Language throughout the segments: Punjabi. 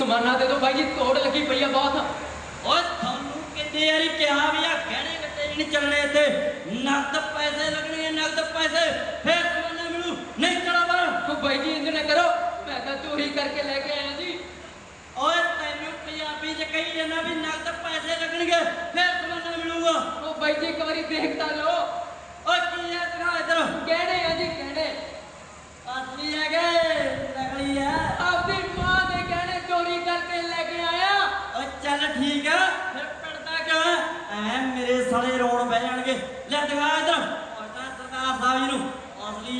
ਸਮਾਨਾ ਦੇ ਦੋ ਬਾਈ ਜੀ ਤੋੜ ਲੱਗੀ ਪਈ ਆ ਬਹੁਤ। ਓਏ ਤੁਹਾਨੂੰ ਕਿੰਨੇ ਵਾਰੀ ਕਿਹਾ ਵੀ ਆ ਗਹਿਣੇ ਗੱਟੇ ਨਹੀਂ ਚੱਲਣੇ ਇੱਥੇ। ਨਗਦ ਪੈਸੇ ਲੱਗਣਗੇ ਨਗਦ ਪੈਸੇ। ਫੇਰ ਸਮਾਨਾ ਮਿਲੂ ਨਹੀਂ ਚਲਾ ਬਾਹਰ ਉਹ ਬਾਈ ਜੀ ਇੰਜ ਨਾ ਕਰੋ। ਮੈਂ ਤਾਂ ਚੋਰੀ ਕਰਕੇ ਲੈ ਕੇ ਆਇਆ ਜੀ। ਓਏ ਤੈਨੂੰ ਪੰਜਾਬੀ ਚ ਕਹੀ ਜਾਂਦਾ ਵੀ ਨਗਦ ਪੈਸੇ ਲੱਗਣਗੇ ਫੇਰ ਸਮਾਨਾ ਮਿਲੂਗਾ। ਉਹ ਬਾਈ ਜੀ ਇੱਕ ਵਾਰੀ ਦੇਖ ਤਾਂ ਲਓ।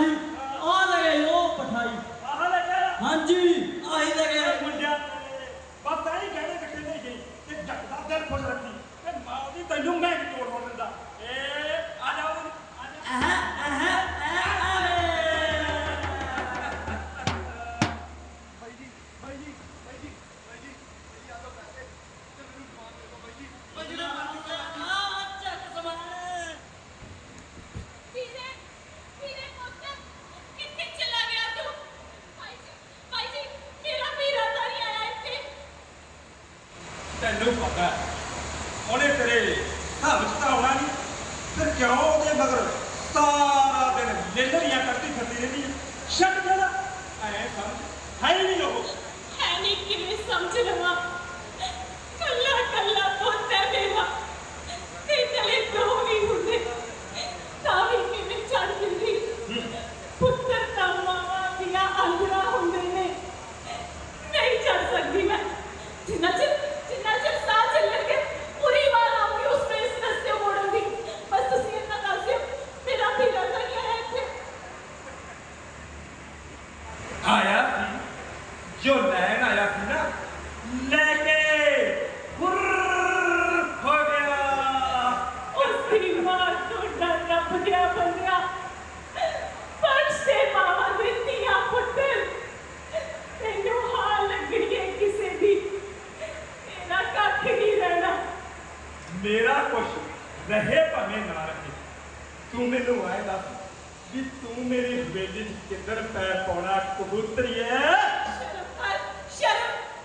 ਜੀ ਆ ਲਗੇ ਉਹ ਪਠਾਈ। ਆਹ ਲੈ ਗਿਆ ਹਾਂਜੀ ਆਹੀ ਇਹ ਲਗੇ ਮੁੰਡਿਆਂ। ਦੇ ਬਸ ਆਹੀ ਕਹਿਣੇ ਕੱਟੇ ਨਹੀਂ ਗਈ ਤੇ ਜੱਟਦਾ ਦਿਲ ਖੁਸ਼ ਰੱਖੀ। ਤੇ ਮਾਂ ਦੀ ਤੈਨੂੰ ਮੈਂ ਤੋੜ ਹੋ ਦਿੰਦਾ। ਏ ਤੈਨੂੰ ਪਤਾ ਉਹਨੇ ਤੇਰੇ ਹੱਥ ਚ ਤਾਂ ਆਉਣਾ ਨਹੀਂ। ਫਿਰ ਕਿਉਂ ਉਹਦੇ ਮਗਰ ਸਾਰਾ ਦਿਨ ਲੇਲਰੀਆਂ ਕਰਦੀ ਫਿਰਦੀ ਰਹਿੰਦੀ ਹੈ? ਛੱਡ ਦੇਣਾ ਐ ਸਮਝ। ਹੈ ਨਹੀਂ ਉਹ ਹੈ ਨਹੀਂ ਕਿਵੇਂ ਸਮਝ ਲਵਾਂ? आया थी जो लैन आया थी ना लेके हो गया। उसकी माँ तो डर रब गया बंदा पर से मावा देती आ पुत्र। तेनु हाल लगनी है किसे भी। तेरा कख नहीं रहना। मेरा कुछ रहे भावे ना रहे। तू मेनू आए दस कि तू मेरी हवेली के पैर पौना कबूतरी है?